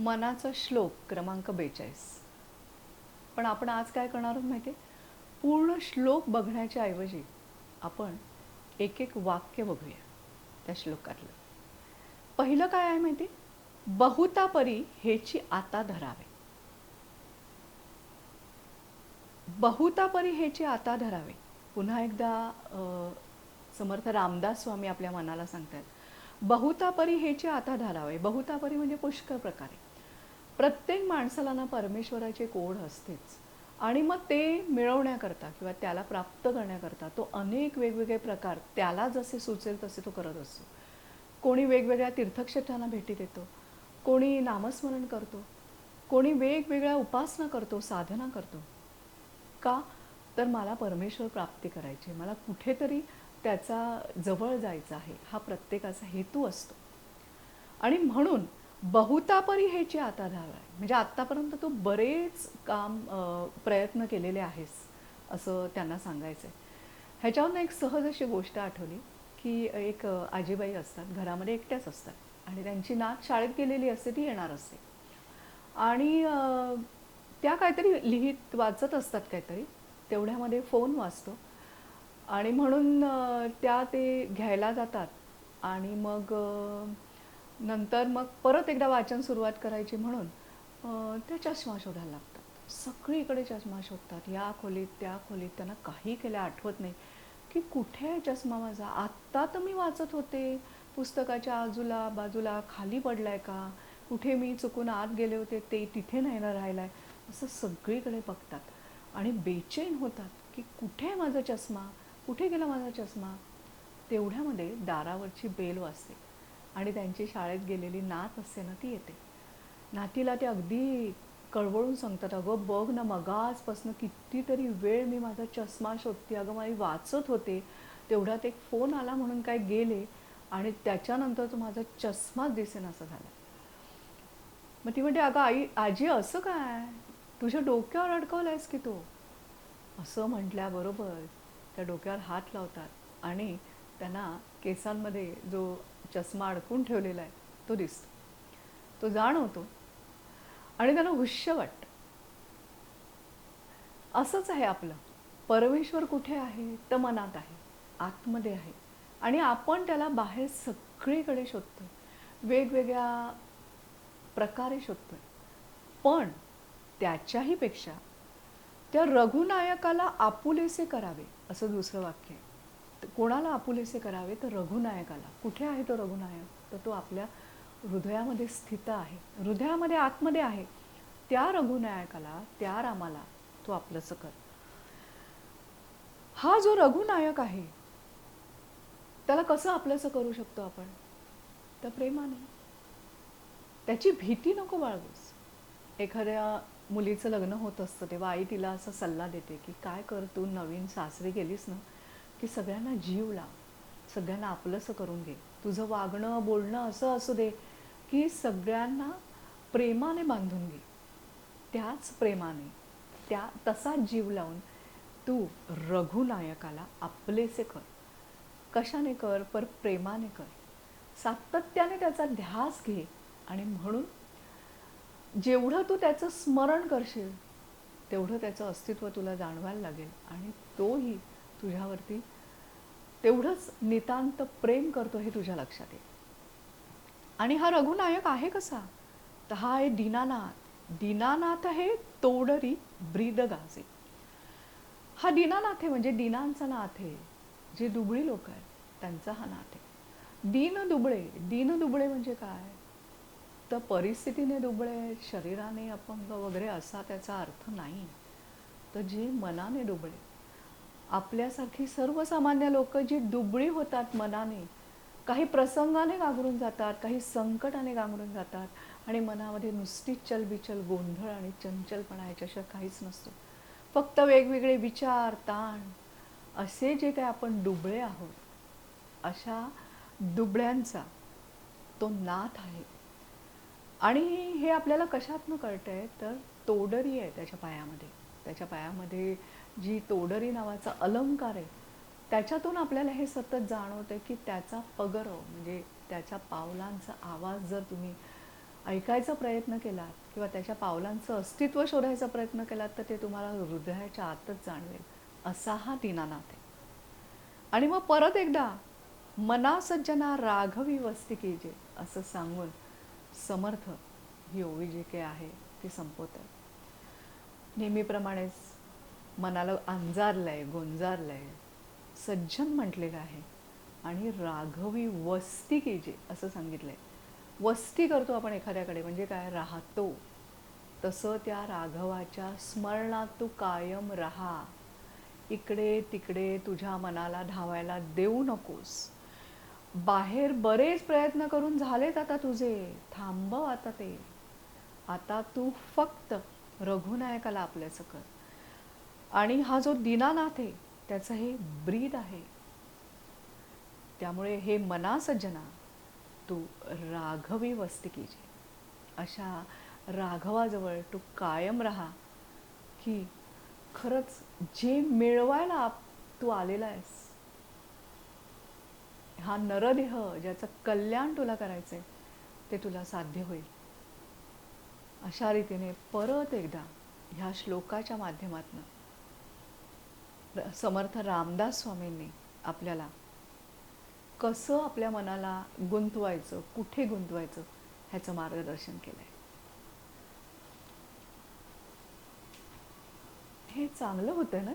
मनाचा श्लोक क्रमांक बेचाळीस. पण आपण आज काय करणार आहोत माहिती पूर्ण श्लोक बघण्याच्या ऐवजी आपण एक एक वाक्य बघूया त्या श्लोकातलं. पहिलं काय आहे माहिती? बहुतापरी हेची आता धरावे. बहुतापरी हेची आता धरावे. पुन्हा एकदा समर्थ रामदास स्वामी आपल्या मनाला सांगतात बहुतापरी हेचे आता धरावे. बहुतापरी म्हणजे पुष्कळ प्रकारे. प्रत्येक माणसाला ना परमेश्वराची कोड असतेच. आणि मग ते मिळवण्याकरता किंवा त्याला प्राप्त करण्याकरता तो अनेक वेगवेगळे प्रकार त्याला जसे सुचेल तसे तो करत असतो. कोणी वेगवेगळ्या तीर्थक्षेत्रांना भेटी देतो कोणी नामस्मरण करतो कोणी वेगवेगळ्या उपासना करतो साधना करतो. का? तर मला परमेश्वर प्राप्ती करायची. आहे. मला कुठेतरी त्याचा जवळ जायचं आहे. हा प्रत्येकाचा हेतू असतो. आणि म्हणून बहुतापरी ह्याची आता धाव आहे म्हणजे आत्तापर्यंत तू बरेच काम प्रयत्न केलेले आहेस असं त्यांना सांगायचं आहे ह्याच्यावरून एक सहज अशी गोष्ट आठवली की एक आजीबाई असतात घरामध्ये एकट्याच असतात आणि त्यांची नात शाळेत गेलेली असते ती येणार असते. आणि त्या काहीतरी लिहित वाचत असतात काहीतरी तेवढ्यामध्ये फोन वाचतो आणि म्हणून त्या ते घ्यायला जातात आणि मग नंतर मग परत एकदा वाचन सुरुवात करायची म्हणून ते त्या चष्मा शोधायला लागतात. सगळीकडे चष्मा शोधतात. या खोलीत त्या खोलीत. त्यांना काही केलं आठवत नाही की कुठे आहे चष्मा माझा? आत्ता तर मी वाचत होते. पुस्तकाच्या आजूला बाजूला खाली पडलाय का? कुठे मी चुकून आत गेले होते? ते तिथे नाही ना राहिलाय? असं सगळीकडे बघतात. आणि बेचैन होतात की कुठे आहे माझा चष्मा? कुठे गेला माझा चष्मा? तेवढ्यामध्ये दारावरची बेल वाजते. आणि त्यांची शाळेत गेलेली नात असते ना ती येते. नातीला ते अगदी कळवळून सांगतात अगं बघ ना मगासपासनं कितीतरी वेळ मी माझा चष्मा शोधते अगं मी वाचत होते. तेवढ्यात एक फोन आला म्हणून काय गेले आणि त्याच्यानंतर तो माझा चष्माच दिसेन असं झालं. मग ती म्हणते अगं आई आजी असं काय? तुझ्या डोक्यावर अडकवलायस की तो? असं म्हटल्याबरोबर त्या डोक्यावर हात लावतात आणि त्यांना केसांमध्ये जो चष्मा अडकून ठेवलेला आहे तो दिसतो. तो जाणवतो. आणि त्यांना हुश्य वाटतं. असंच आहे आपलं. परमेश्वर कुठे आहे? तर मनात आहे. आतमध्ये आहे. आणि आपण त्याला बाहेर सगळीकडे शोधतोय. वेगवेगळ्या प्रकारे शोधतोय. पण त्याच्याही पेक्षा त्या रघुनायकाला आपुलेसे करावे असं दुसरं वाक्य आहे. कोणाला आपुलेसे करावे तर रघुनायकाला. कुठे आहे तो रघुनायक? तर तो आपल्या हृदयामध्ये स्थित आहे. हृदयामध्ये आतमध्ये आहे. त्या रघुनायकाला त्या रामाला तो आपलंच कर. हा जो रघुनायक आहे त्याला कसं आपलंसं करू शकतो आपण? तर प्रेमाने. त्याची भीती नको बाळगूस. एखाद्या मुलीचं लग्न होत असतं तेव्हा आई तिला असा सल्ला देते की काय कर तू? नवीन सासरी गेलीस ना की सगळ्यांना जीव लाव. सगळ्यांना आपलंसं करून घे. तुझं वागणं बोलणं असं असू दे की सगळ्यांना प्रेमाने बांधून घे. त्याच प्रेमाने त्या तसाच जीव लावून तू रघुनायकाला आपलेसे कर. कशाने कर? पर प्रेमाने कर. सातत्याने त्याचा ध्यास घे आणि म्हणून जेवढं तू त्याचं स्मरण करशील तेवढं त्याचं अस्तित्व तुला जाणवायला लागेल आणि तोही तुझ्यावरती. तेवढंच नितांत प्रेम करतो हे तुझ्या लक्षात येईल. आणि हा रघुनायक आहे कसा? तर हा आहे दीनानाथ. दीनानाथ आहे तोडरी ब्रीद गाजे हा दीनानाथ आहे म्हणजे दीनांचा नाथ आहे. जे दुबळी लोक आहेत त्यांचा हा नाथ आहे. दीन दुबळे दीन दुबळे म्हणजे काय? तर परिस्थितीने दुबळे शरीराने अपंग वगैरे असा त्याचा अर्थ नाही. तर जे मनाने दुबळे आपल्यासारखी सर्वसामान्य लोक जी दुबळी होतात मनाने काही प्रसंगाने गांगरून जातात काही संकटाने गांगरून जातात आणि मनामध्ये नुसती चलबिचल गोंधळ आणि चंचलपणा याच्याशिवाय काहीच नसतो. फक्त वेगवेगळे विचार ताण असे जे काय आपण दुबळे आहोत अशा दुबळ्यांचा तो नाथ आहे. आणि हे आपल्याला कशातनं कळतंय? तर तोडरी आहे त्याच्या पायामध्ये. त्याच्या पायामध्ये जी तोडरी नावाचा अलंकार आहे त्याच्यातून आपल्याला हे सतत जाणवतं की त्याचा पगरव म्हणजे त्याच्या पावलांचा आवाज जर तुम्ही ऐकायचा प्रयत्न केलात किंवा त्याच्या पावलांचं अस्तित्व शोधायचा प्रयत्न केलात तर ते तुम्हाला हृदयाच्या आतच जाणवेल. असा हा दीनानाथ आहे. आणि मग परत एकदा मना सज्जना राघवी वस्ती कीजे असं सांगून समर्थ ही ओवी जी काही आहे ती संपवत आहे नेहमीप्रमाणेच मनाला अंजारलं आहे गोंजारलं आहे सज्जन म्हटलेलं आहे. आणि राघवी वस्ती कीजे असं सांगितलं आहे वस्ती करतो आपण एखाद्याकडे म्हणजे काय? राहतो. तसं त्या राघवाच्या स्मरणात तू कायम राहा. इकडे तिकडे तुझ्या मनाला धावायला देऊ नकोस. बाहेर बरेच प्रयत्न करून झालेत आता तुझे. थांबव आता ते. आता तू फक्त रघुनायकाला आपल्या सकत आणि हा जो दीनानाथ आहे त्याचं हे ब्रीद आहे. त्यामुळे हे मना सज्जना तू राघवी वस्ती कीजे अशा राघवाजवळ तू कायम राहा की खरंच जे मिळवायला तू आलेला आहेस हा नरदेह ज्याचं कल्याण तुला करायचं आहे ते तुला साध्य होईल. अशा रीतीने परत एकदा ह्या श्लोकाच्या माध्यमातून समर्थ रामदास स्वामींनी आपल्याला कसं आपल्या मनाला गुंतवायचं कुठे गुंतवायचं ह्याचं मार्गदर्शन केलंय. हे चांगलं होतं ना?